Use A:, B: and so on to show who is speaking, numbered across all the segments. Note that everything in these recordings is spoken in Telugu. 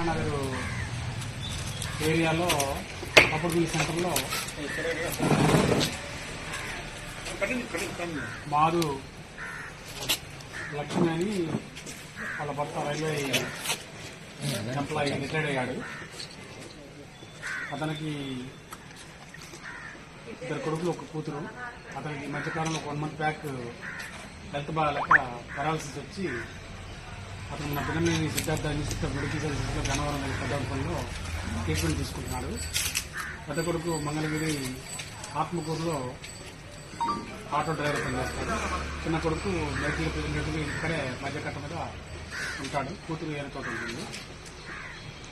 A: మధురానగర్ ఏరియాలో అప్పుడు సెంటర్లో మారు లక్ష్మి అని వాళ్ళ భర్త రైల్వే ఎంప్లాయీ రిటైర్డ్ అయ్యాడు. అతనికి ఇద్దరు కొడుకులు ఒక కూతురు. అతనికి ఈ మధ్యకాలంలో ఒక వన్ మంత్ బ్యాక్ హెల్త్ బాగా లెక్క పెరాలసిస్ వచ్చి అతను మన పిల్లల్ని సిద్ధార్థ ఇన్స్టిట్యూట్ ఆఫ్ మెడికల్ సర్వీసెస్లో గన్నవరం దగ్గర ట్రీట్మెంట్ తీసుకుంటున్నాడు. పెద్ద కొడుకు మంగళగిరి ఆత్మకూరులో ఆటో డ్రైవర్ పనిచేస్తాడు చిన్న కొడుకు మెడికల్ రిప్రజెంటేటివ్ ఇక్కడే మధ్యకట్ట మీద ఉంటాడు. కూతురు ఏదో ఉంటుంది.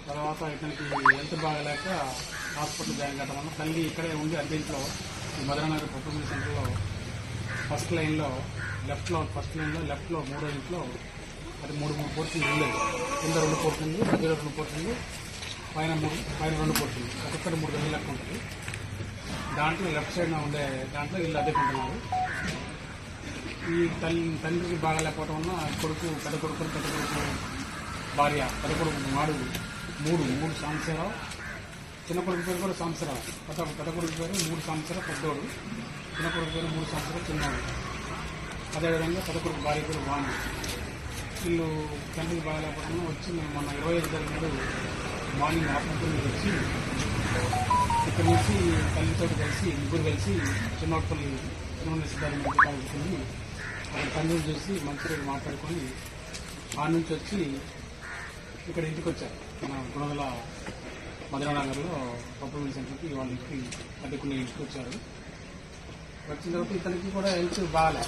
A: తర్వాత ఇతనికి హెల్త్ బాగలేక హాస్పిటల్ జాయిన్ కావడం వల్ల తల్లి ఇక్కడే ఉండి అద్దెంట్లో ఈ మధురనగర్ కుటుంబ సెంటర్లో ఫస్ట్ లైన్లో లెఫ్ట్లో ఫస్ట్ లైన్లో లెఫ్ట్లో మూడో ఇంట్లో అది మూడు మూడు పోర్షన్లు ఉండేది కింద రెండు పోర్షన్లు మధ్యలో రెండు పోర్షన్లు పైన మూడు పైన రెండు పోర్షన్లు ఒక్కొక్కటి మూడు గదులు లెక్క ఉంటుంది. దాంట్లో లెఫ్ట్ సైడ్ ఉండే దాంట్లో ఇల్లు అద్దెకుంటున్నారు ఈ తల్లి తండ్రికి బాగా లేకపోవడం వల్ల కొడుకు పెద్ద కొడుకు పెద్ద కొడుకు భార్య పెద్ద కొడుకు మాడు మూడు మూడు సంవత్సరాలు. చిన్న కొడుకు పేరు కూడా సంవత్సరాలు. పెద్ద పెద్ద కొడుకు పేరు మూడు సంవత్సరాలు పెద్దోడు. చిన్న కొడుకు పేరు మూడు సంవత్సరాలు చిన్నోడు. అదేవిధంగా పెద్ద కొడుకు భార్య పేరు వాణి. వీళ్ళు తండ్రికి బాగాలేకపోతున్నా వచ్చి మేము మొన్న ఇరవై ఐదు తారీఖు మార్నింగ్ హాస్పిటల్ వచ్చి ఇక్కడ నుంచి తల్లితో కలిసి ముగ్గురు కలిసి చిన్నపల్లి చిన్న సిద్ధార్థ కాలేజీకి అక్కడ తండ్రిని చూసి మంచిగా మాట్లాడుకొని ఆ నుంచి వచ్చి ఇక్కడ ఇంటికి వచ్చారు. మన గుణదల మధురానగర్లో పప్పుల సెంటర్కి వాళ్ళ ఇంటికి అద్దెకుని ఇంటికి వచ్చారు. వచ్చిన తర్వాత ఇతనికి కూడా హెల్త్ బాగాలే.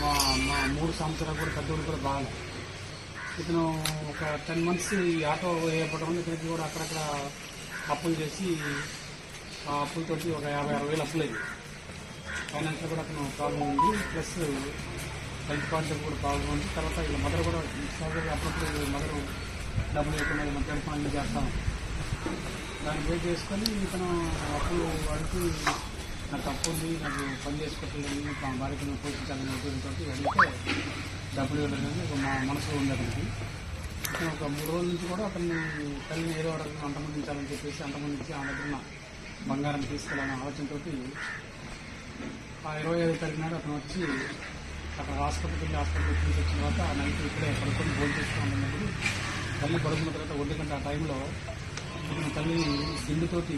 A: మా మా మూడు సంవత్సరాలు కూడా పెద్దోడు కూడా బాగాలే. ఇతను ఒక టెన్ మంత్స్ ఈ ఆటో వేయబడడం వల్ల ఇతనికి కూడా అక్కడక్కడ అప్పులు చేసి ఆ అప్పులతోటి ఒక యాభై అరవై వేలు అప్పులు అయ్యి ఫైనాన్షియల్ కూడా అతను ప్రాబ్లం ఉంది. ప్లస్ హెల్త్ పాయింట్ కూడా ప్రాబ్లం ఉంది. తర్వాత వీళ్ళ మదర్ కూడా సహజంగా అప్పుడప్పుడు మదర్ డబ్బులు లేకుండా మన టెలిఫోన్లు చేస్తాం. దాన్ని బేస్ చేసుకొని ఇతను అప్పులు వాడికి నాకు తప్పు ఉంది నాకు పని చేసుకోవట్లేదు మా భార్యకి పోషించాలని అడిగితే డబ్బులు ఇవ్వలేదు ఒక మా మనసులో ఉంది అతనికి. ఒక మూడు రోజుల నుంచి కూడా అతన్ని తల్లిని ఏదో ఒక అంతమందించాలని చెప్పేసి అంతమందించి ఆ దగ్గర ఉన్న బంగారం తీసుకెళ్ళాలనే ఆలోచనతో ఆ ఇరవై ఐదు తారీఖు నాడు అతను వచ్చి అక్కడ హాస్పిటల్కి వెళ్ళి హాస్పిటల్కి తీసుకు వచ్చిన తర్వాత ఆ నైట్ ఇక్కడే పడుకొని భోజనం చేసుకున్నప్పుడు తల్లి పడుకున్న తర్వాత ఒంటి గంట ఆ టైంలో తల్లిని సిండుతోటి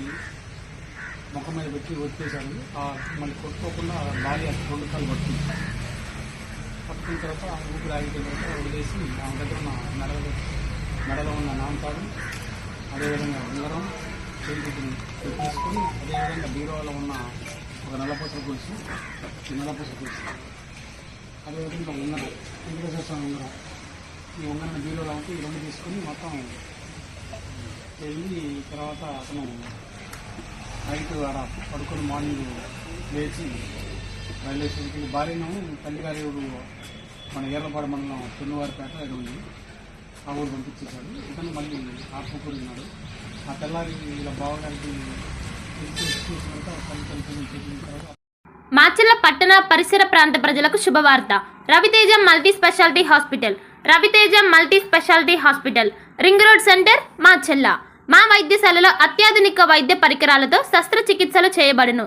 A: ముఖం మీద పెట్టి వచ్చేసాడు ఆ మళ్ళీ కొట్టుకోకుండా లారీ అక్కడ రెండు కాలు పడుతుంది పట్టుకున్న తర్వాత ఆ ఊపిరి ఆగిపోయిన తర్వాత వదిలేసి ఆమె దగ్గర ఉన్న మెడలో మెడలో ఉన్న నామతాడు అదేవిధంగా ఉంగరం చేతికి తీసుకుని అదేవిధంగా బీరోలో ఉన్న ఒక నల్లపూసల పులుసు ఈ నల్లపూసల అదేవిధంగా ఉంగరం వెంకటేశ్వర స్వామి ఉంగరం. ఈ ఉంగరం బీరోలో ఉంటే ఈ రెండు తీసుకొని మొత్తం వెళ్ళి తర్వాత అతను నైట్ ఆడ పడుకొని మార్నింగ్ లేచి రైల్వే స్టేషన్కి భార్యను తల్లిగారి మన ఏర్లపాడు మండలం తున్నవారిపేట ఇది ఉంది. ఆ ఊరు పంపించేశాడు ఇతను మళ్ళీ ఆత్మకూరు ఉన్నాడు. ఆ తెల్లారి ఇలా బావగారికి
B: మాచర్ల పట్టణ పరిసర ప్రాంత ప్రజలకు శుభవార్త. Raviteja multi speciality hospital. Raviteja multi speciality hospital. Ring road centre Macherla మా వైద్యశాలలో అత్యాధునిక వైద్య పరికరాలతో శస్త్రచికిత్సలు చేయబడును.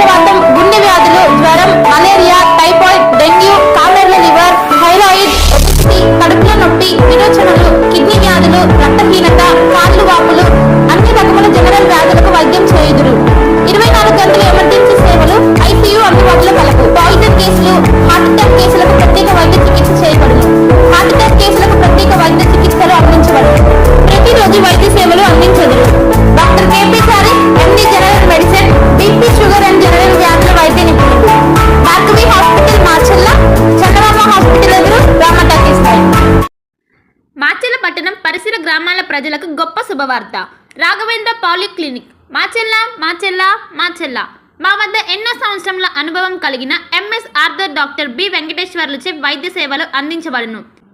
C: సేవలు అందించదు. Doctor KP Chari MD general medicine BP sugar and general వ్యాధుల వైద్య. నిపుణులు హాస్పిటల్ మార్చల్ల చంద్రబాబు హాస్పిటల్ ఎదురు రామటాకి స్థాయి
B: పట్టణం పరిసర గ్రామాల ప్రజలకు గొప్ప శుభవార్త. రాఘవేంద్ర పాలిక్లినిక్. మాచెల్ల మాచెల్ల మాచెల్ల మా వద్ద ఎన్నో సంవత్సరముల అనుభవం కలిగిన ఎంఎస్ ఆర్థర్ డాక్టర్ బి వెంకటేశ్వర్లచే వైద్య సేవలు అందించబడును.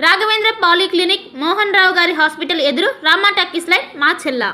B: రాఘవేంద్ర పాలిక్లినిక్ మోహన్ రావు గారి హాస్పిటల్ ఎదురు రామా టాకీస్ లైన్ మా చెల్లా.